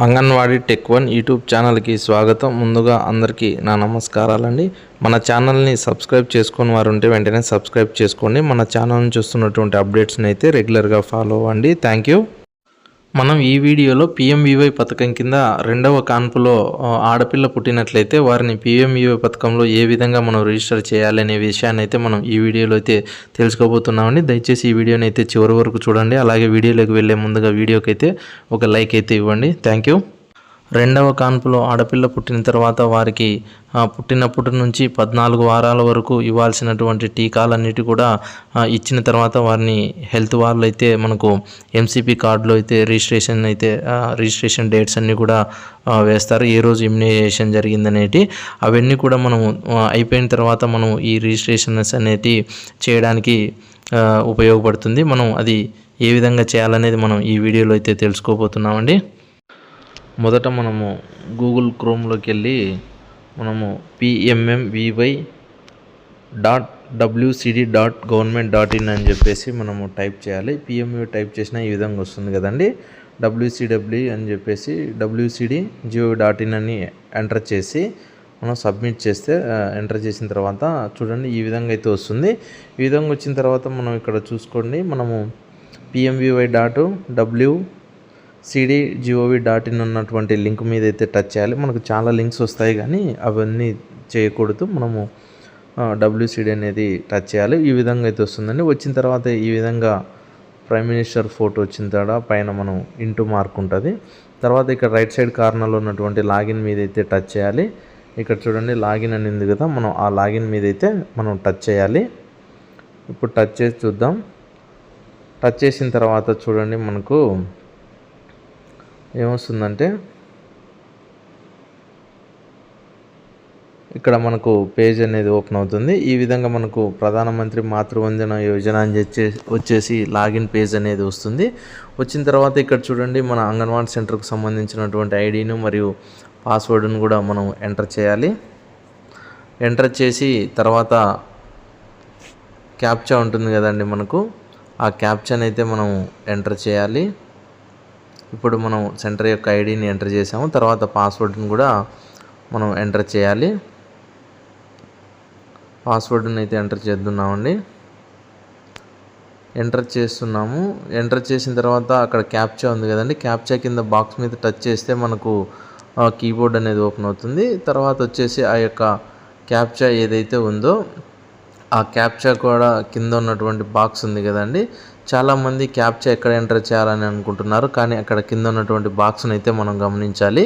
Anganwadi tech one YouTube ఛానల్కి స్వాగతం. ముందుగా అందరికీ నా నమస్కారాలండి. మన ఛానల్ని సబ్స్క్రైబ్ చేసుకుని వారు ఉంటే వెంటనే సబ్స్క్రైబ్ చేసుకోండి. మన ఛానల్ని చూస్తున్నటువంటి అప్డేట్స్ని అయితే రెగ్యులర్గా ఫాలో అవ్వండి. Thank you. మనం ఈ వీడియోలో పిఎంవివై పథకం కింద రెండవ కాన్పులో ఆడపిల్ల పుట్టినట్లయితే వారిని పిఎంవివై పథకంలో ఏ విధంగా మనం రిజిస్టర్ చేయాలనే విషయాన్ని అయితే మనం ఈ వీడియోలో అయితే తెలుసుకోబోతున్నామండి. దయచేసి ఈ వీడియోని అయితే చివరి వరకు చూడండి. అలాగే వీడియోలోకి వెళ్ళే ముందుగా వీడియోకి అయితే ఒక లైక్ అయితే ఇవ్వండి. Thank you. రెండవ కాన్పులో ఆడపిల్ల పుట్టిన తర్వాత వారికి పుట్టినప్పటి నుంచి పద్నాలుగు వారాల వరకు ఇవ్వాల్సినటువంటి టీకాలన్నిటి కూడా ఇచ్చిన తర్వాత వారిని హెల్త్ వాళ్ళు అయితే మనకు ఎంసీపీ కార్డులో అయితే రిజిస్ట్రేషన్ అయితే రిజిస్ట్రేషన్ డేట్స్ అన్నీ కూడా వేస్తారు. ఏ రోజు ఇమ్యునైజేషన్ జరిగిందనేటి అవన్నీ కూడా మనం అయిపోయిన తర్వాత మనం ఈ రిజిస్ట్రేషన్స్ అనేటి చేయడానికి ఉపయోగపడుతుంది. మనం అది ఏ విధంగా చేయాలనేది మనం ఈ వీడియోలో అయితే తెలుసుకోబోతున్నామండి. మొదట మనము గూగుల్ క్రోమ్లోకి వెళ్ళి మనము PMMVY dot WCD dot government dot in అని చెప్పేసి మనము టైప్ చేయాలి. పిఎంయూ టైప్ చేసినా ఈ విధంగా వస్తుంది కదండి. డబ్ల్యూసిడబ్ల్యూ అని చెప్పేసి WCD G O dot in అని ఎంటర్ చేసి మనం సబ్మిట్ చేస్తే ఎంటర్ చేసిన తర్వాత చూడండి ఈ విధంగా అయితే వస్తుంది. ఈ విధంగా వచ్చిన తర్వాత మనం ఇక్కడ చూసుకోండి. మనము PMVY dot W CD GOV dot in ఉన్నటువంటి లింక్ మీద అయితే టచ్ చేయాలి. మనకు చాలా లింక్స్ వస్తాయి కానీ అవన్నీ చేయకూడదు. మనము డబ్ల్యూసిడి అనేది టచ్ చేయాలి. ఈ విధంగా అయితే వస్తుందండి. వచ్చిన తర్వాత ఈ విధంగా ప్రైమ్ మినిస్టర్ ఫోటో వచ్చిన తర్వాత పైన మనం ఇంటూ మార్క్ ఉంటుంది. తర్వాత ఇక్కడ రైట్ సైడ్ కార్నర్లో ఉన్నటువంటి లాగిన్ మీద అయితే టచ్ చేయాలి. ఇక్కడ చూడండి లాగిన్ అనింది కదా. మనం ఆ లాగిన్ మీద అయితే మనం టచ్ చేయాలి. ఇప్పుడు టచ్ చేసి చూద్దాం. టచ్ చేసిన తర్వాత చూడండి మనకు ఏమొస్తుందంటే ఇక్కడ మనకు పేజ్ అనేది ఓపెన్ అవుతుంది. ఈ విధంగా మనకు ప్రధానమంత్రి మాతృవందన యోజన అని చెప్పి వచ్చేసి లాగిన్ పేజ్ అనేది వస్తుంది. వచ్చిన తర్వాత ఇక్కడ చూడండి మన అంగన్వాడీ సెంటర్కు సంబంధించినటువంటి ఐడిను మరియు పాస్వర్డ్ను కూడా మనం ఎంటర్ చేయాలి. ఎంటర్ చేసి తర్వాత క్యాప్చా ఉంటుంది కదండి మనకు. ఆ క్యాప్చాని అయితే మనం ఎంటర్ చేయాలి. ఇప్పుడు మనం సెంటర్ యొక్క ఐడిని ఎంటర్ చేసాము. తర్వాత పాస్వర్డ్ని కూడా మనం ఎంటర్ చేయాలి. పాస్వర్డ్ని అయితే ఎంటర్ చేద్దున్నామండి ఎంటర్ చేస్తున్నాము. ఎంటర్ చేసిన తర్వాత అక్కడ క్యాప్చా ఉంది కదండి. క్యాప్చా కింద బాక్స్ మీద టచ్ చేస్తే మనకు కీబోర్డ్ అనేది ఓపెన్ అవుతుంది. తర్వాత వచ్చేసి ఆ యొక్క క్యాప్చా ఏదైతే ఉందో ఆ క్యాప్చా కూడా కింద ఉన్నటువంటి బాక్స్ ఉంది కదండి. చాలామంది క్యాప్చా ఎక్కడ ఎంటర్ చేయాలని అనుకుంటున్నారు కానీ అక్కడ కింద ఉన్నటువంటి బాక్స్ని అయితే మనం గమనించాలి.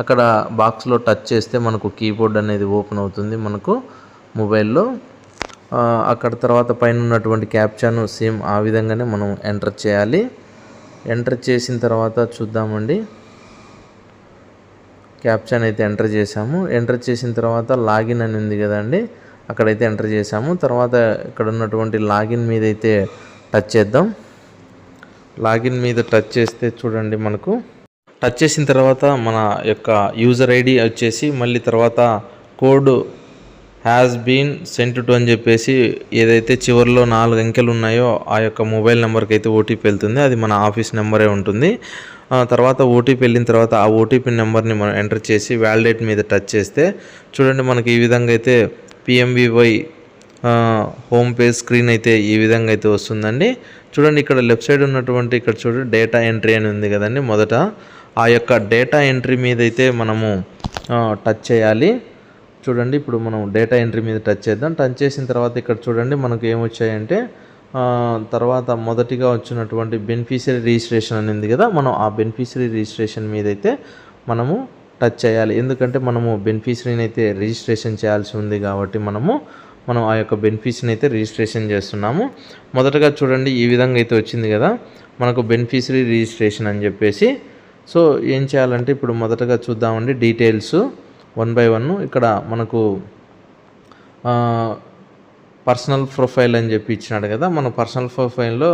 అక్కడ బాక్స్లో టచ్ చేస్తే మనకు కీబోర్డ్ అనేది ఓపెన్ అవుతుంది మనకు మొబైల్లో. అక్కడ తర్వాత పైన ఉన్నటువంటి క్యాప్చాను సేమ్ ఆ విధంగానే మనం ఎంటర్ చేయాలి. ఎంటర్ చేసిన తర్వాత చూద్దామండి. క్యాప్చాన్ అయితే ఎంటర్ చేసాము ఎంటర్ చేసిన తర్వాత లాగిన్ అని ఉంది కదండి అక్కడైతే ఎంటర్ చేసాము తర్వాత ఇక్కడ ఉన్నటువంటి లాగిన్ మీద అయితే టచ్ చేద్దాం. లాగిన్ మీద టచ్ చేస్తే చూడండి మనకు. టచ్ చేసిన తర్వాత మన యొక్క యూజర్ ఐడి వచ్చేసి మళ్ళీ తర్వాత code has been sent to అని చెప్పేసి ఏదైతే చివరిలో నాలుగు అంకెలు ఉన్నాయో ఆ యొక్క మొబైల్ నెంబర్కి అయితే ఓటీపీ వెళ్తుంది. అది మన ఆఫీస్ నెంబరే ఉంటుంది. ఆ తర్వాత ఓటీపీ వెళ్ళిన తర్వాత ఆ ఓటీపీ నెంబర్ని మనం ఎంటర్ చేసి వ్యాలిడేట్ మీద టచ్ చేస్తే చూడండి మనకి ఈ విధంగా అయితే పిఎంవివై హోమ్ పేజ్ స్క్రీన్ అయితే ఈ విధంగా అయితే వస్తుందండి. చూడండి ఇక్కడ లెఫ్ట్ సైడ్ ఉన్నటువంటి ఇక్కడ చూడండి డేటా ఎంట్రీ అని ఉంది కదండి మొదట. ఆ యొక్క డేటా ఎంట్రీ మీద అయితే మనము టచ్ చేయాలి. చూడండి ఇప్పుడు మనం డేటా ఎంట్రీ మీద టచ్ చేద్దాం. టచ్ చేసిన తర్వాత ఇక్కడ చూడండి మనకు ఏమొచ్చాయంటే తర్వాత మొదటిగా వచ్చినటువంటి బెనిఫిషియరీ రిజిస్ట్రేషన్ అని ఉంది కదా మనం ఆ బెనిఫిషియరీ రిజిస్ట్రేషన్ మీద అయితే మనము టచ్ చేయాలి. ఎందుకంటే మనము బెనిఫిషరీని అయితే రిజిస్ట్రేషన్ చేయాల్సి ఉంది కాబట్టి మనము మనం ఆ యొక్క బెనిఫిషరీని అయితే రిజిస్ట్రేషన్ చేస్తున్నాము. మొదటగా చూడండి ఈ విధంగా అయితే వచ్చింది కదా. మనకు బెనిఫిషరీ రిజిస్ట్రేషన్ అని చెప్పేసి. సో ఏం చేయాలంటే ఇప్పుడు మొదటగా చూద్దామండి డీటెయిల్స్ వన్ బై వన్ ఇక్కడ మనకు పర్సనల్ ప్రొఫైల్ అని చెప్పి ఇచ్చినాడు కదా. మన పర్సనల్ ప్రొఫైల్లో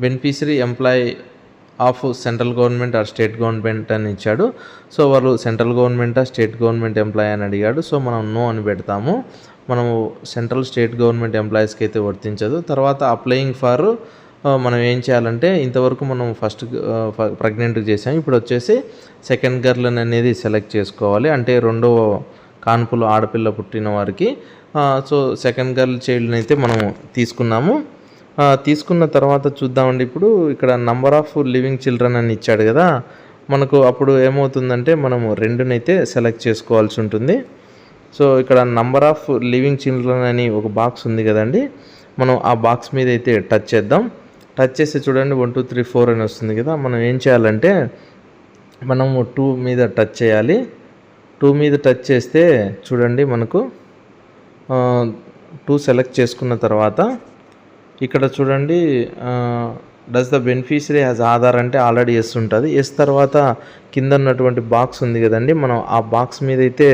beneficiary employee of central government or state government అని ఇచ్చాడు. సో వాళ్ళు central government state government employee అని అడిగాడు. సో మనం నో అని పెడతాము. మనము సెంట్రల్ స్టేట్ గవర్నమెంట్ ఎంప్లాయీస్కి అయితే వర్తించదు. తర్వాత అప్లయింగ్ ఫర్ మనం ఏం చేయాలంటే ఇంతవరకు మనం ఫస్ట్ ప్రెగ్నెంట్ చేసాం ఇప్పుడు వచ్చేసి సెకండ్ గర్ల్ అనేది సెలెక్ట్ చేసుకోవాలి. అంటే రెండో కాన్పులు ఆడపిల్ల పుట్టిన వారికి సో సెకండ్ గర్ల్ చైల్డ్ని అయితే మనము తీసుకున్నాము. తీసుకున్న తర్వాత చూద్దామండి. ఇప్పుడు ఇక్కడ నంబర్ ఆఫ్ లివింగ్ చిల్డ్రన్ అని ఇచ్చాడు కదా. మనకు అప్పుడు ఏమవుతుందంటే మనము రెండునైతే సెలెక్ట్ చేసుకోవాల్సి ఉంటుంది. సో ఇక్కడ నంబర్ ఆఫ్ లివింగ్ చిల్డ్రన్ అని ఒక బాక్స్ ఉంది కదండి. మనం ఆ బాక్స్ మీద అయితే టచ్ చేద్దాం. టచ్ చేస్తే చూడండి వన్ టూ త్రీ ఫోర్ అని వస్తుంది కదా. మనం ఏం చేయాలంటే మనము టూ మీద టచ్ చేయాలి. టూ మీద టచ్ చేస్తే చూడండి మనకు టూ సెలెక్ట్ చేసుకున్న తర్వాత ఇక్కడ చూడండి does the beneficiary has Aadhaar అంటే ఆల్రెడీ ఎస్ ఉంటుంది. ఎస్ తర్వాత కింద ఉన్నటువంటి బాక్స్ ఉంది కదండి. మనం ఆ బాక్స్ మీద అయితే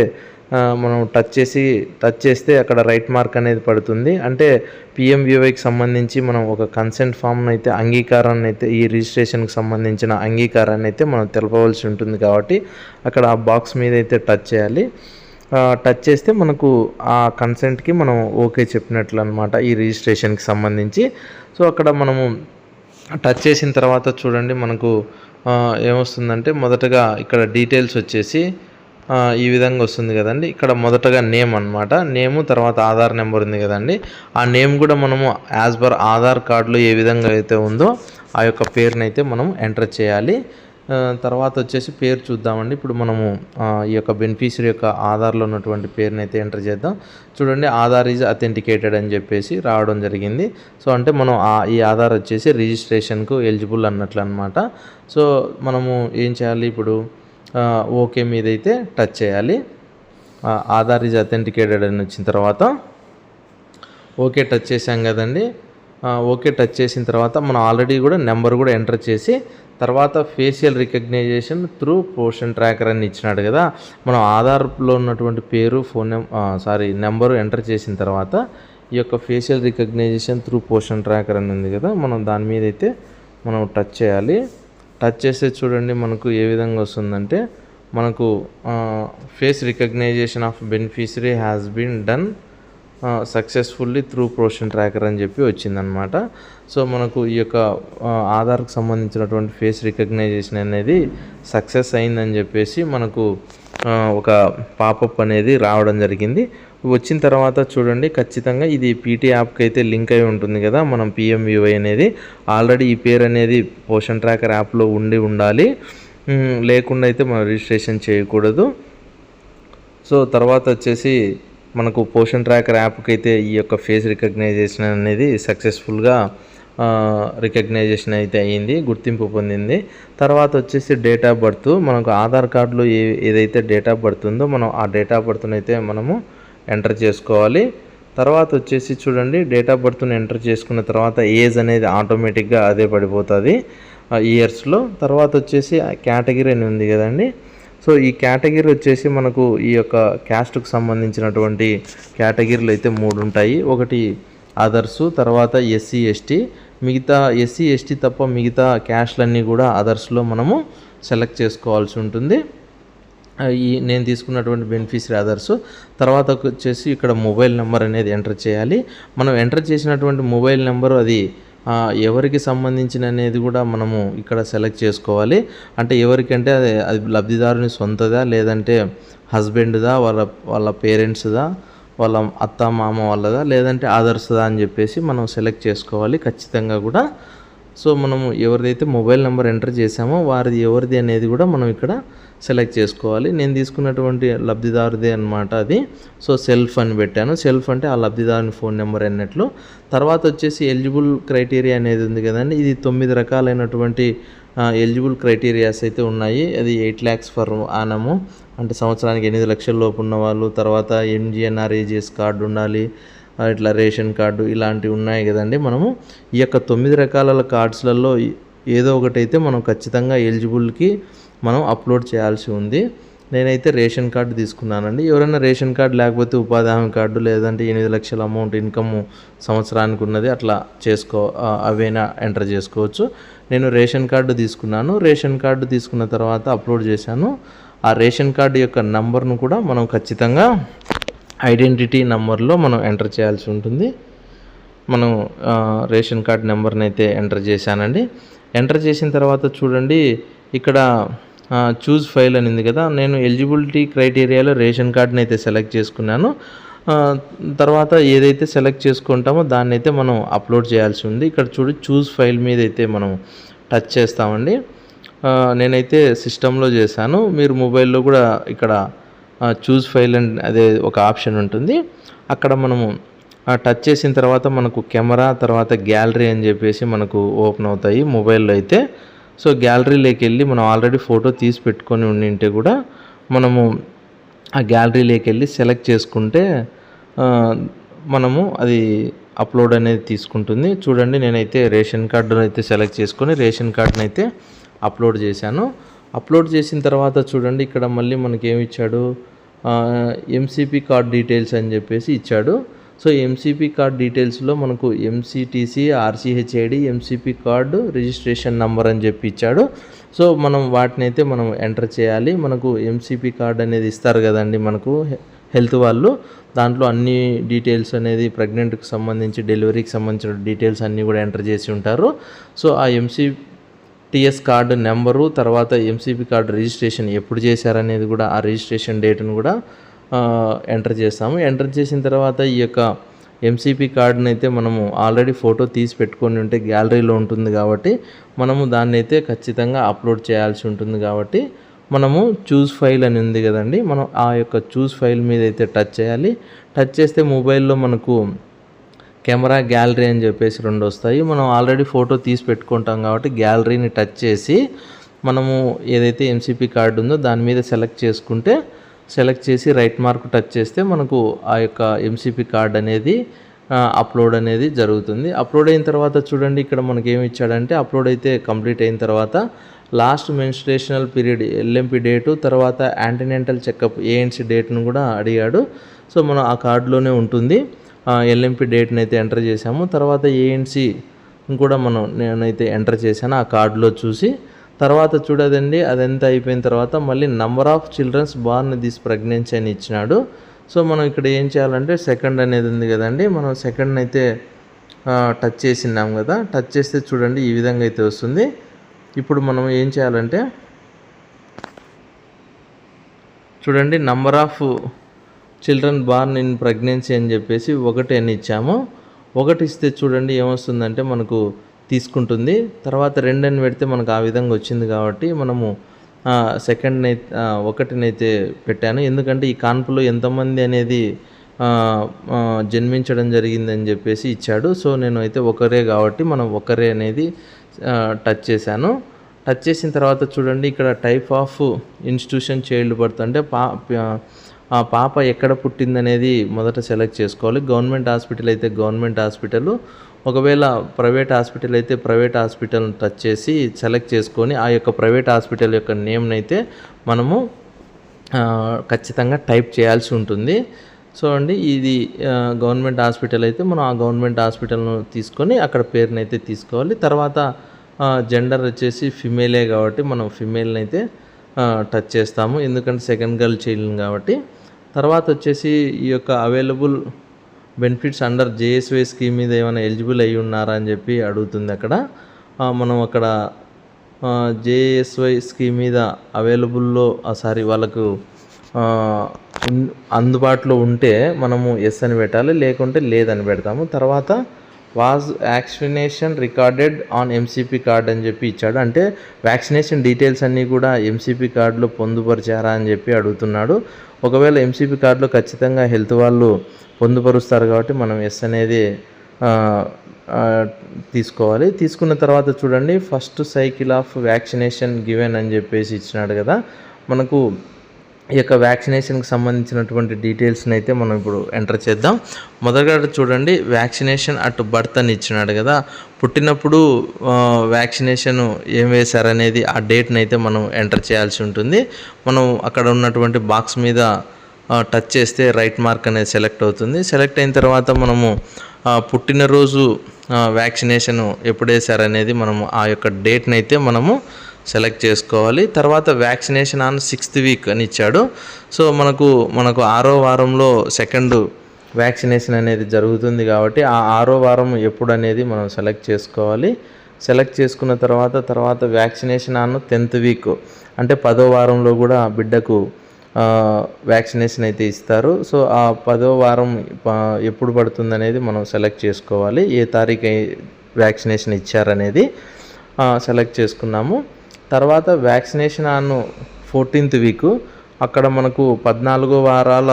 మనం టచ్ చేసి టచ్ చేస్తే అక్కడ రైట్ మార్క్ అనేది పడుతుంది. అంటే పిఎంవివైకి సంబంధించి మనం ఒక కన్సెంట్ ఫామ్ని అయితే అంగీకారాన్ని అయితే ఈ రిజిస్ట్రేషన్కి సంబంధించిన అంగీకారాన్ని అయితే మనం తెలపవలసి ఉంటుంది కాబట్టి అక్కడ ఆ బాక్స్ మీద అయితే టచ్ చేయాలి. టచ్ చేస్తే మనకు ఆ కన్సెంట్కి మనం ఓకే చెప్పినట్లు అనమాట ఈ రిజిస్ట్రేషన్కి సంబంధించి. సో అక్కడ మనము టచ్ చేసిన తర్వాత చూడండి మనకు ఏమొస్తుందంటే మొదటగా ఇక్కడ డీటెయిల్స్ వచ్చేసి ఈ విధంగా వస్తుంది కదండి. ఇక్కడ మొదటగా నేమ్ అనమాట నేము తర్వాత ఆధార్ నెంబర్ ఉంది కదండి. ఆ నేమ్ కూడా మనము యాజ్ పర్ ఆధార్ కార్డులో ఏ విధంగా అయితే ఉందో ఆ యొక్క పేరుని అయితే మనం ఎంటర్ చేయాలి. తర్వాత వచ్చేసి పేరు చూద్దామండి. ఇప్పుడు మనము ఈ యొక్క బెనిఫిషరీ యొక్క ఆధార్లో ఉన్నటువంటి పేరుని అయితే ఎంటర్ చేద్దాం. చూడండి ఆధార్ ఈజ్ అథెంటికేటెడ్ అని చెప్పేసి రావడం జరిగింది. సో అంటే మనం ఆ ఈ ఆధార్ వచ్చేసి రిజిస్ట్రేషన్కు ఎలిజిబుల్ అన్నట్లు అనమాట సో మనము ఏం చేయాలి ఇప్పుడు? ఓకే మీద అయితే టచ్ చేయాలి. ఆధార్ ఈజ్ అథెంటికేటెడ్ అని వచ్చిన తర్వాత ఓకే టచ్ చేసాం కదండి. ఓకే టచ్ చేసిన తర్వాత మనం ఆల్రెడీ కూడా నెంబర్ కూడా ఎంటర్ చేసి తర్వాత facial recognition through portion tracker అని ఇచ్చినాడు కదా. మనం ఆధార్లో ఉన్నటువంటి పేరు phone num sorry number enter చేసిన తర్వాత ఈ యొక్క facial recognition through Poshan tracker అని ఉంది కదా. మనం దాని మీద అయితే మనం టచ్ చేయాలి. టచ్ చేస్తే చూడండి మనకు ఏ విధంగా వస్తుందంటే మనకు face recognition of beneficiary has been done successfully through Poshan tracker అని చెప్పి వచ్చిందనమాట సో మనకు ఈ యొక్క ఆధార్కు సంబంధించినటువంటి ఫేస్ రికగ్నైజేషన్ అనేది సక్సెస్ అయిందని చెప్పేసి మనకు ఒక పాపప్ అనేది రావడం జరిగింది. వచ్చిన తర్వాత చూడండి ఖచ్చితంగా ఇది పీటీ యాప్కి అయితే లింక్ అయి ఉంటుంది కదా మనం పిఎంయుఐ అనేది. ఆల్రెడీ ఈ పేరు అనేది పోషన్ ట్రాకర్ యాప్లో ఉండి ఉండాలి. లేకుండా అయితే మనం రిజిస్ట్రేషన్ చేయకూడదు. సో తర్వాత వచ్చేసి మనకు పోషన్ ట్రాకర్ యాప్కి అయితే ఈ యొక్క ఫేస్ రికగ్నైజేషన్ అనేది సక్సెస్ఫుల్గా రికగ్నైజేషన్ అయితే అయ్యింది గుర్తింపు పొందింది. తర్వాత వచ్చేసి డేట్ ఆఫ్ బర్త్. మనకు ఆధార్ కార్డులో ఏ ఏదైతే డేట్ ఆఫ్ బర్త్ ఉందో మనం ఆ డేట్ ఆఫ్ బర్త్ను అయితే మనము ఎంటర్ చేసుకోవాలి. తర్వాత వచ్చేసి చూడండి డేట్ ఆఫ్ బర్త్ని ఎంటర్ చేసుకున్న తర్వాత ఏజ్ అనేది ఆటోమేటిక్గా అదే పడిపోతుంది ఇయర్స్లో తర్వాత వచ్చేసి కేటగిరీ అని ఉంది కదండి. సో ఈ కేటగిరీ వచ్చేసి మనకు ఈ యొక్క క్యాస్ట్కు సంబంధించినటువంటి కేటగిరీలు అయితే మూడు ఉంటాయి. ఒకటి అదర్సు తర్వాత ఎస్సీ ఎస్టీ మిగతా ఎస్సీ ఎస్టీ తప్ప మిగతా క్యాస్ట్లన్నీ కూడా అదర్స్లో మనము సెలెక్ట్ చేసుకోవాల్సి ఉంటుంది. ఈ నేను తీసుకున్నటువంటి బెనిఫిషరీ అదర్స్ తర్వాత వచ్చేసి ఇక్కడ మొబైల్ నెంబర్ అనేది ఎంటర్ చేయాలి. మనం ఎంటర్ చేసినటువంటి మొబైల్ నెంబర్ అది ఎవరికి సంబంధించిన అనేది కూడా మనము ఇక్కడ సెలెక్ట్ చేసుకోవాలి. అంటే ఎవరికంటే అది అది లబ్ధిదారుని సొంతదా లేదంటే హస్బెండ్దా వాళ్ళ వాళ్ళ పేరెంట్స్దా వాళ్ళ అత్త మామ వాళ్ళదా లేదంటే ఆదర్స్దా అని చెప్పేసి మనం సెలెక్ట్ చేసుకోవాలి ఖచ్చితంగా కూడా. సో మనము ఎవరిదైతే మొబైల్ నెంబర్ ఎంటర్ చేసామో వారిది ఎవరిది అనేది కూడా మనం ఇక్కడ సెలెక్ట్ చేసుకోవాలి. నేను తీసుకున్నటువంటి లబ్ధిదారుదే అనమాట అది. సో సెల్ఫ్ అని పెట్టాను. సెల్ఫ్ అంటే ఆ లబ్ధిదారుని ఫోన్ నెంబర్ అన్నట్లు. తర్వాత వచ్చేసి ఎలిజిబుల్ క్రైటీరియా అనేది ఉంది కదండి. ఇది తొమ్మిది రకాలైనటువంటి ఎలిజిబుల్ క్రైటీరియాస్ అయితే ఉన్నాయి. అది ఎయిట్ ల్యాక్స్ ఫర్ ఆనము అంటే సంవత్సరానికి ఎనిమిది లక్షల లోపు ఉన్న వాళ్ళు తర్వాత ఎంజిఎన్ఆర్ఏజిఎస్ కార్డు ఉండాలి ఇట్లా రేషన్ కార్డు ఇలాంటివి ఉన్నాయి కదండి మనము. ఈ యొక్క తొమ్మిది రకాల కార్డ్స్లలో ఏదో ఒకటైతే మనం ఖచ్చితంగా ఎలిజిబుల్కి మనం అప్లోడ్ చేయాల్సి ఉంది. నేనైతే రేషన్ కార్డు తీసుకున్నానండి. ఎవరైనా రేషన్ కార్డు లేకపోతే ఉపాధి హామీ కార్డు లేదంటే ఎనిమిది లక్షల అమౌంట్ ఇన్కమ్ సంవత్సరానికి ఉన్నది అట్లా చేసుకో అవైనా ఎంటర్ చేసుకోవచ్చు. నేను రేషన్ కార్డు తీసుకున్నాను. రేషన్ కార్డు తీసుకున్న తర్వాత అప్లోడ్ చేశాను. ఆ రేషన్ కార్డు యొక్క నంబర్ను కూడా మనం ఖచ్చితంగా ఐడెంటిటీ నంబర్లో మనం ఎంటర్ చేయాల్సి ఉంటుంది. మనం రేషన్ కార్డ్ నెంబర్ని అయితే ఎంటర్ చేశానండి. ఎంటర్ చేసిన తర్వాత చూడండి ఇక్కడ చూస్ చూజ్ ఫైల్ అని ఉంది కదా నేను ఎలిజిబిలిటీ క్రైటీరియాలో రేషన్ కార్డ్ని అయితే సెలెక్ట్ చేసుకున్నాను. తర్వాత ఏదైతే సెలెక్ట్ చేసుకుంటామో దాన్ని అయితే మనం అప్లోడ్ చేయాల్సి ఉంది. ఇక్కడ చూడు చూజ్ ఫైల్ మీద అయితే మనం టచ్ చేస్తామండి. నేనైతే సిస్టంలో చేశాను. మీరు మొబైల్లో కూడా ఇక్కడ చూజ్ ఫైల్ అండ్ అదే ఒక ఆప్షన్ ఉంటుంది. అక్కడ మనము టచ్ చేసిన తర్వాత మనకు కెమెరా తర్వాత గ్యాలరీ అని చెప్పేసి మనకు ఓపెన్ అవుతాయి. మొబైల్లో అయితే సో గ్యాలరీలోకి వెళ్ళి మనం ఆల్రెడీ ఫోటో తీసి పెట్టుకొని ఉండింటే కూడా మనము ఆ గ్యాలరీలోకి వెళ్ళి సెలెక్ట్ చేసుకుంటే మనము అది అప్లోడ్ అనేది తీసుకుంటుంది. చూడండి నేనైతే రేషన్ కార్డును అయితే సెలెక్ట్ చేసుకొని రేషన్ కార్డును అయితే అప్లోడ్ చేశాను. అప్లోడ్ చేసిన తర్వాత చూడండి ఇక్కడ మళ్ళీ మనకి ఏమి ఇచ్చాడు? ఎంసీపీ కార్డ్ డీటెయిల్స్ అని చెప్పేసి ఇచ్చాడు. సో ఎంసీపీ కార్డ్ డీటెయిల్స్లో మనకు MCTC RCH ID MCP card registration number అని చెప్పి ఇచ్చాడు. సో మనం వాటిని అయితే మనం ఎంటర్ చేయాలి. మనకు ఎంసీపీ కార్డ్ అనేది ఇస్తారు కదండి మనకు హె- హెల్త్ వాళ్ళు. దాంట్లో అన్ని డీటెయిల్స్ అనేది ప్రెగ్నెంట్కి సంబంధించి డెలివరీకి సంబంధించిన డీటెయిల్స్ అన్నీ కూడా ఎంటర్ చేసి ఉంటారు. సో ఆ ఎంసీ టిఎస్ కార్డు నెంబరు తర్వాత ఎంసీపీ కార్డు రిజిస్ట్రేషన్ ఎప్పుడు చేశారనేది కూడా ఆ రిజిస్ట్రేషన్ డేట్ను కూడా ఎంటర్ చేస్తాము ఎంటర్ చేసిన తర్వాత ఈ యొక్క ఎంసీపీ కార్డుని అయితే మనము ఆల్రెడీ ఫోటో తీసి పెట్టుకొని ఉంటే గ్యాలరీలో ఉంటుంది కాబట్టి మనము దాన్ని అయితే ఖచ్చితంగా అప్లోడ్ చేయాల్సి ఉంటుంది కాబట్టి మనము చూస్ ఫైల్ అని ఉంది కదండి. మనం ఆ యొక్క చూస్ ఫైల్ మీద అయితే టచ్ చేయాలి. టచ్ చేస్తే మొబైల్లో మనకు కెమెరా గ్యాలరీ అని చెప్పేసి రెండు వస్తాయి. మనం ఆల్రెడీ ఫోటో తీసి పెట్టుకుంటాం కాబట్టి గ్యాలరీని టచ్ చేసి మనము ఏదైతే ఎంసీపీ కార్డు ఉందో దాని మీద సెలెక్ట్ చేసుకుంటే సెలెక్ట్ చేసి రైట్ మార్క్ టచ్ చేస్తే మనకు ఆ యొక్క ఎంసీపీ కార్డ్ అనేది అప్లోడ్ అనేది జరుగుతుంది. అప్లోడ్ అయిన తర్వాత చూడండి ఇక్కడ మనకి ఏమి ఇచ్చాడంటే అప్లోడ్ అయితే కంప్లీట్ అయిన తర్వాత last menstruational period LMP date తర్వాత యాంటీనెంటల్ చెకప్ ఏఎన్సి డేట్ను కూడా అడిగాడు. సో మనం ఆ కార్డులోనే ఉంటుంది. ఎల్ఎంపి డేట్ని అయితే ఎంటర్ చేసాము తర్వాత ఏఎన్సి కూడా మనం నేనైతే ఎంటర్ చేశాను ఆ కార్డులో చూసి. తర్వాత చూడదండి అదంతా అయిపోయిన తర్వాత మళ్ళీ number of childrens born this pregnancy అని ఇచ్చినాడు. సో మనం ఇక్కడ ఏం చేయాలంటే సెకండ్ అనేది ఉంది కదండి మనం సెకండ్ అయితే టచ్ చేసినాం కదా టచ్ చేస్తే చూడండి ఈ విధంగా అయితే వస్తుంది. ఇప్పుడు మనం ఏం చేయాలంటే చూడండి number of children born in pregnancy అని చెప్పేసి ఒకటి అని ఇచ్చాము. ఒకటి ఇస్తే చూడండి ఏమొస్తుందంటే మనకు తీసుకుంటుంది. తర్వాత రెండు అని పెడితే మనకు ఆ విధంగా వచ్చింది కాబట్టి మనము సెకండ్ ఒకటినైతే పెట్టాను. ఎందుకంటే ఈ కాన్పులో ఎంతమంది అనేది జన్మించడం జరిగిందని చెప్పేసి ఇచ్చాడు. సో నేను అయితే ఒకరే కాబట్టి మనం ఒకరే అనేది టచ్ చేశాను. టచ్ చేసిన తర్వాత చూడండి ఇక్కడ type of institution child birth అంటే పా పా- ఆ పాప ఎక్కడ పుట్టిందనేది మొదట సెలెక్ట్ చేసుకోవాలి. గవర్నమెంట్ హాస్పిటల్ అయితే గవర్నమెంట్ హాస్పిటల్. ఒకవేళ ప్రైవేట్ హాస్పిటల్ అయితే ప్రైవేట్ హాస్పిటల్ని టచ్ చేసి సెలెక్ట్ చేసుకొని ఆ యొక్క ప్రైవేట్ హాస్పిటల్ యొక్క నేమ్ని అయితే మనము ఖచ్చితంగా టైప్ చేయాల్సి ఉంటుంది. సో అండి ఇది గవర్నమెంట్ హాస్పిటల్ అయితే మనం ఆ గవర్నమెంట్ హాస్పిటల్ను తీసుకొని అక్కడ పేరుని అయితే తీసుకోవాలి. తర్వాత జెండర్ వచ్చేసి ఫిమేలే కాబట్టి మనం ఫిమేల్ని అయితే టచ్ చేస్తాము. ఎందుకంటే సెకండ్ గర్ల్ చైల్డ్ కాబట్టి. తర్వాత వచ్చేసి ఈ యొక్క available benefits under JSY scheme మీద ఏమైనా ఎలిజిబుల్ అయి ఉన్నారా అని చెప్పి అడుగుతుంది అక్కడ. మనం అక్కడ జేఎస్వై స్కీమ్ మీద అవైలబుల్లో సారీ వాళ్ళకు అందుబాటులో ఉంటే మనము ఎస్ అని పెట్టాలి లేకుంటే లేదని పెడతాము. తర్వాత was vaccination recorded on MCP card అని చెప్పి ఇచ్చాడు. అంటే వ్యాక్సినేషన్ డీటెయిల్స్ అన్నీ కూడా ఎంసీపీ కార్డులో పొందుపరిచారా అని చెప్పి అడుగుతున్నాడు. ఒకవేళ ఎంసీపీ కార్డులో ఖచ్చితంగా హెల్త్ వాళ్ళు పొందుపరుస్తారు కాబట్టి మనం ఎస్ అనేది తీసుకోవాలి. తీసుకున్న తర్వాత చూడండి first cycle of vaccination given అని చెప్పేసి ఇచ్చినాడు కదా. మనకు ఈ యొక్క వ్యాక్సినేషన్కి సంబంధించినటువంటి డీటెయిల్స్ని అయితే మనం ఇప్పుడు ఎంటర్ చేద్దాం. మొదటగా చూడండి వ్యాక్సినేషన్ అటు బర్త్ అని ఇచ్చినాడు కదా. పుట్టినప్పుడు వ్యాక్సినేషన్ ఏం వేశారనేది ఆ డేట్ని అయితే మనం ఎంటర్ చేయాల్సి ఉంటుంది. మనం అక్కడ ఉన్నటువంటి బాక్స్ మీద టచ్ చేస్తే రైట్ మార్క్ అనేది సెలెక్ట్ అవుతుంది. సెలెక్ట్ అయిన తర్వాత మనము పుట్టినరోజు వ్యాక్సినేషన్ ఎప్పుడు వేశారనేది మనము ఆ యొక్క డేట్ని అయితే మనము సెలెక్ట్ చేసుకోవాలి. తర్వాత వ్యాక్సినేషన్ ఆన్ సిక్స్త్ వీక్ అని ఇచ్చాడు. సో మనకు మనకు ఆరో వారంలో సెకండ్ వ్యాక్సినేషన్ అనేది జరుగుతుంది కాబట్టి ఆ ఆరో వారం ఎప్పుడు అనేది మనం సెలెక్ట్ చేసుకోవాలి. సెలెక్ట్ చేసుకున్న తర్వాత తర్వాత వ్యాక్సినేషన్ ఆన్ టెన్త్ వీక్ అంటే పదో వారంలో కూడా బిడ్డకు వ్యాక్సినేషన్ అయితే ఇస్తారు. సో ఆ పదో వారం ఎప్పుడు పడుతుంది అనేది మనం సెలెక్ట్ చేసుకోవాలి. ఏ తారీఖు వ్యాక్సినేషన్ ఇచ్చారనేది సెలెక్ట్ చేసుకున్నాము. తర్వాత వ్యాక్సినేషన్ ఆన్ ఫోర్టీన్త్ వీక్ అక్కడ మనకు పద్నాలుగో వారాల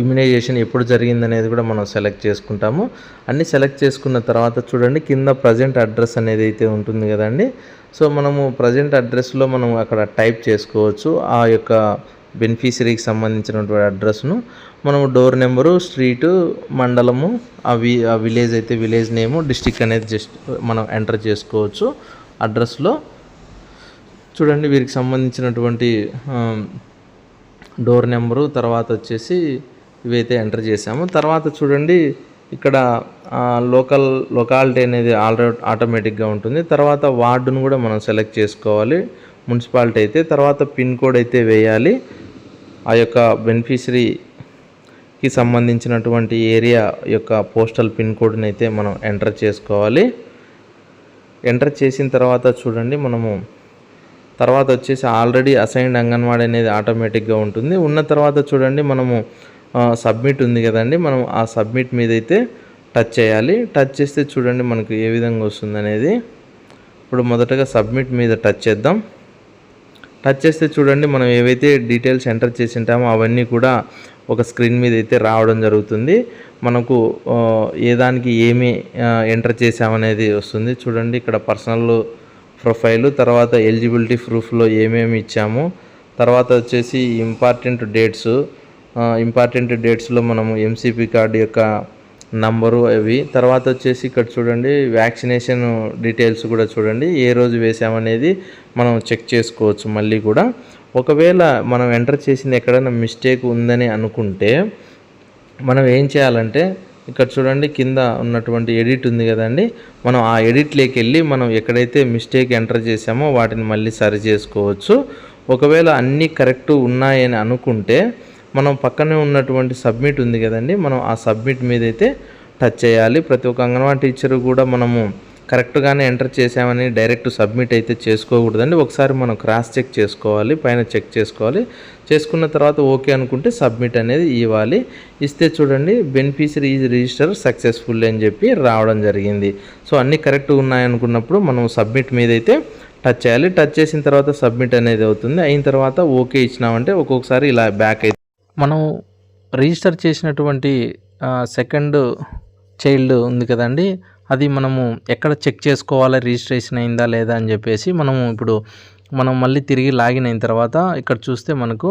ఇమ్యునైజేషన్ ఎప్పుడు జరిగిందనేది కూడా మనం సెలెక్ట్ చేసుకుంటాము. అన్ని సెలెక్ట్ చేసుకున్న తర్వాత చూడండి కింద ప్రజెంట్ అడ్రస్ అనేది అయితే ఉంటుంది కదండి. సో మనము ప్రజెంట్ అడ్రస్లో మనం అక్కడ టైప్ చేసుకోవచ్చు ఆ యొక్క బెనిఫిషరీకి సంబంధించినటువంటి అడ్రస్ను. మనము డోర్ నెంబరు స్ట్రీటు మండలము ఆ వి ఆ విలేజ్ అయితే విలేజ్ నేము డిస్టిక్ అనేది జస్ట్ మనం ఎంటర్ చేసుకోవచ్చు. అడ్రస్లో. చూడండి వీరికి సంబంధించినటువంటి డోర్ నెంబరు తర్వాత వచ్చేసి ఇవైతే ఎంటర్ చేసాము తర్వాత చూడండి ఇక్కడ లోకల్ లొకాలిటీ అనేది ఆల్రెడీ ఆటోమేటిక్గా ఉంటుంది. తర్వాత వార్డును కూడా మనం సెలెక్ట్ చేసుకోవాలి. మున్సిపాలిటీ అయితే తర్వాత పిన్ కోడ్ అయితే వేయాలి. ఆ యొక్క బెనిఫిషరీకి సంబంధించినటువంటి ఏరియా యొక్క పోస్టల్ పిన్ కోడ్ని అయితే మనం ఎంటర్ చేసుకోవాలి. ఎంటర్ చేసిన తర్వాత చూడండి మనము తర్వాత వచ్చేసి ఆల్రెడీ అసైన్డ్ అంగన్వాడీ అనేది ఆటోమేటిక్గా ఉంటుంది. ఉన్న తర్వాత చూడండి మనము సబ్మిట్ ఉంది కదండి మనం ఆ సబ్మిట్ మీద అయితే టచ్ చేయాలి. టచ్ చేస్తే చూడండి మనకు ఏ విధంగా వస్తుంది అనేది ఇప్పుడు మొదటగా సబ్మిట్ మీద టచ్ చేద్దాం. టచ్ చేస్తే చూడండి మనం ఏవైతే డీటెయిల్స్ ఎంటర్ చేసి ఉంటామో అవన్నీ కూడా ఒక స్క్రీన్ మీద అయితే రావడం జరుగుతుంది. మనకు ఏ దానికి ఏమి ఎంటర్ చేసామనేది వస్తుంది. చూడండి ఇక్కడ పర్సనల్ ప్రొఫైలు తర్వాత ఎలిజిబిలిటీ ప్రూఫ్లో ఏమేమి ఇచ్చాము. తర్వాత వచ్చేసి ఇంపార్టెంట్ డేట్స్ ఇంపార్టెంట్ డేట్స్లో మనము ఎంసీపీ కార్డు యొక్క నంబరు అవి. తర్వాత వచ్చేసి ఇక్కడ చూడండి వ్యాక్సినేషన్ డీటెయిల్స్ కూడా చూడండి. ఏ రోజు వేసామనేది మనం చెక్ చేసుకోవచ్చు మళ్ళీ కూడా. ఒకవేళ మనం ఎంటర్ చేసింది ఎక్కడైనా మిస్టేక్ ఉందని అనుకుంటే మనం ఏం చేయాలంటే ఇక్కడ చూడండి కింద ఉన్నటువంటి ఎడిట్ ఉంది కదండి. మనం ఆ ఎడిట్లోకి వెళ్ళి మనం ఎక్కడైతే మిస్టేక్ ఎంటర్ చేసామో వాటిని మళ్ళీ సరి చేసుకోవచ్చు. ఒకవేళ అన్నీ కరెక్ట్ ఉన్నాయని అనుకుంటే మనం పక్కనే ఉన్నటువంటి సబ్మిట్ ఉంది కదండి మనం ఆ సబ్మిట్ మీద అయితే టచ్ చేయాలి. ప్రతి ఒక్క అంగన్వాడీ టీచర్ కూడా మనము కరెక్ట్గానే ఎంటర్ చేసామని డైరెక్ట్ సబ్మిట్ అయితే చేసుకోకూడదండి. ఒకసారి మనం క్రాస్ చెక్ చేసుకోవాలి పైన చెక్ చేసుకోవాలి. చేసుకున్న తర్వాత ఓకే అనుకుంటే సబ్మిట్ అనేది ఇవ్వాలి. ఇస్తే చూడండి బెనిఫిషరీ ఈజ్ రిజిస్టర్ సక్సెస్ఫుల్ అని చెప్పి రావడం జరిగింది. సో అన్నీ కరెక్ట్ ఉన్నాయనుకున్నప్పుడు మనం సబ్మిట్ మీద అయితే టచ్ చేయాలి. టచ్ చేసిన తర్వాత సబ్మిట్ అనేది అవుతుంది. అయిన తర్వాత ఓకే ఇచ్చినామంటే ఒక్కొక్కసారి ఇలా బ్యాక్ అయితే మనం రిజిస్టర్ చేసినటువంటి సెకండ్ చైల్డ్ ఉంది కదండి అది మనము ఎక్కడ చెక్ చేసుకోవాలి రిజిస్ట్రేషన్ అయిందా లేదా అని చెప్పేసి మనము ఇప్పుడు మనం మళ్ళీ తిరిగి లాగిన్ అయిన తర్వాత ఇక్కడ చూస్తే మనకు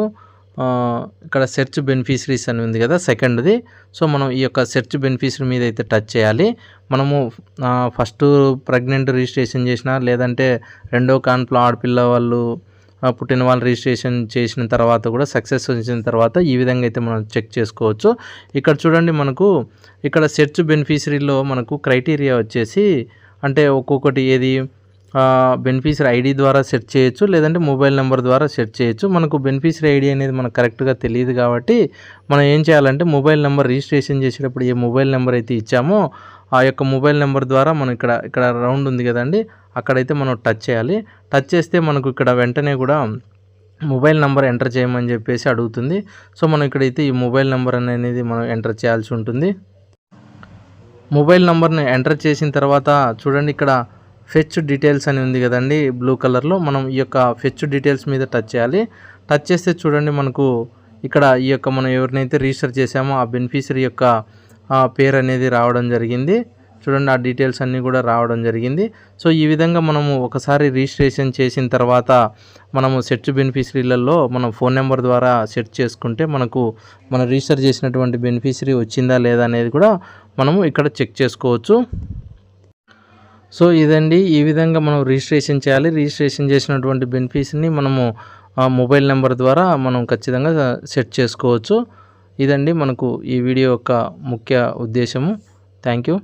ఇక్కడ సెర్చ్ బెనిఫిషరీస్ అని ఉంది కదా సెకండ్ది సో మనం ఈ యొక్క సెర్చ్ బెనిఫిషరీ మీద అయితే టచ్ చేయాలి. మనము ఫస్ట్ ప్రెగ్నెంట్ రిజిస్ట్రేషన్ చేసిన లేదంటే రెండో కాన్పులో ఆడపిల్ల వాళ్ళు పుట్టిన వాళ్ళు రిజిస్ట్రేషన్ చేసిన తర్వాత కూడా సక్సెస్ వచ్చిన తర్వాత ఈ విధంగా అయితే మనం చెక్ చేసుకోవచ్చు. ఇక్కడ చూడండి మనకు ఇక్కడ సెర్చ్ బెనిఫిషరీలో మనకు క్రైటీరియా వచ్చేసి అంటే ఒక్కొక్కటి ఏది బెనిఫిషరీ ఐడి ద్వారా సెర్చ్ చేయొచ్చు లేదంటే మొబైల్ నెంబర్ ద్వారా సెర్చ్ చేయొచ్చు. మనకు బెనిఫిషరీ ఐడి అనేది మనకు కరెక్ట్గా తెలియదు కాబట్టి మనం ఏం చేయాలంటే మొబైల్ నెంబర్ రిజిస్ట్రేషన్ చేసేటప్పుడు ఏ మొబైల్ నెంబర్ అయితే ఇచ్చామో ఆ యొక్క మొబైల్ నెంబర్ ద్వారా మనం ఇక్కడ ఇక్కడ రౌండ్ ఉంది కదండి అక్కడైతే మనం టచ్ చేయాలి. టచ్ చేస్తే మనకు ఇక్కడ వెంటనే కూడా మొబైల్ నెంబర్ ఎంటర్ చేయమని చెప్పేసి అడుగుతుంది. సో మనం ఇక్కడైతే ఈ మొబైల్ నెంబర్ అనేది మనం ఎంటర్ చేయాల్సి ఉంటుంది. మొబైల్ నెంబర్ని ఎంటర్ చేసిన తర్వాత చూడండి ఇక్కడ ఫెచ్ డీటెయిల్స్ అని ఉంది కదండి బ్లూ కలర్లో. మనం ఈ యొక్క ఫెచ్ డీటెయిల్స్ మీద టచ్ చేయాలి. టచ్ చేస్తే చూడండి మనకు ఇక్కడ ఈ యొక్క మనం ఎవరినైతే రిజిస్టర్ చేసామో ఆ బెనిఫిషరీ యొక్క పేరు అనేది రావడం జరిగింది. చూడండి ఆ డీటెయిల్స్ అన్నీ కూడా రావడం జరిగింది. సో ఈ విధంగా మనము ఒకసారి రిజిస్ట్రేషన్ చేసిన తర్వాత మనము సెర్చ్ బెనిఫిషరీలలో మనం ఫోన్ నెంబర్ ద్వారా సెర్చ్ చేసుకుంటే మనకు మనం రిజిస్టర్ చేసినటువంటి బెనిఫిషరీ వచ్చిందా లేదా అనేది కూడా మనము ఇక్కడ చెక్ చేసుకోవచ్చు. సో ఇదండి. ఈ విధంగా మనం రిజిస్ట్రేషన్ చేయాలి. రిజిస్ట్రేషన్ చేసినటువంటి బెనిఫిట్స్ని మనము మొబైల్ నెంబర్ ద్వారా మనం ఖచ్చితంగా సెట్ చేసుకోవచ్చు. ఇదండి మనకు ఈ వీడియో యొక్క ముఖ్య ఉద్దేశము. Thank you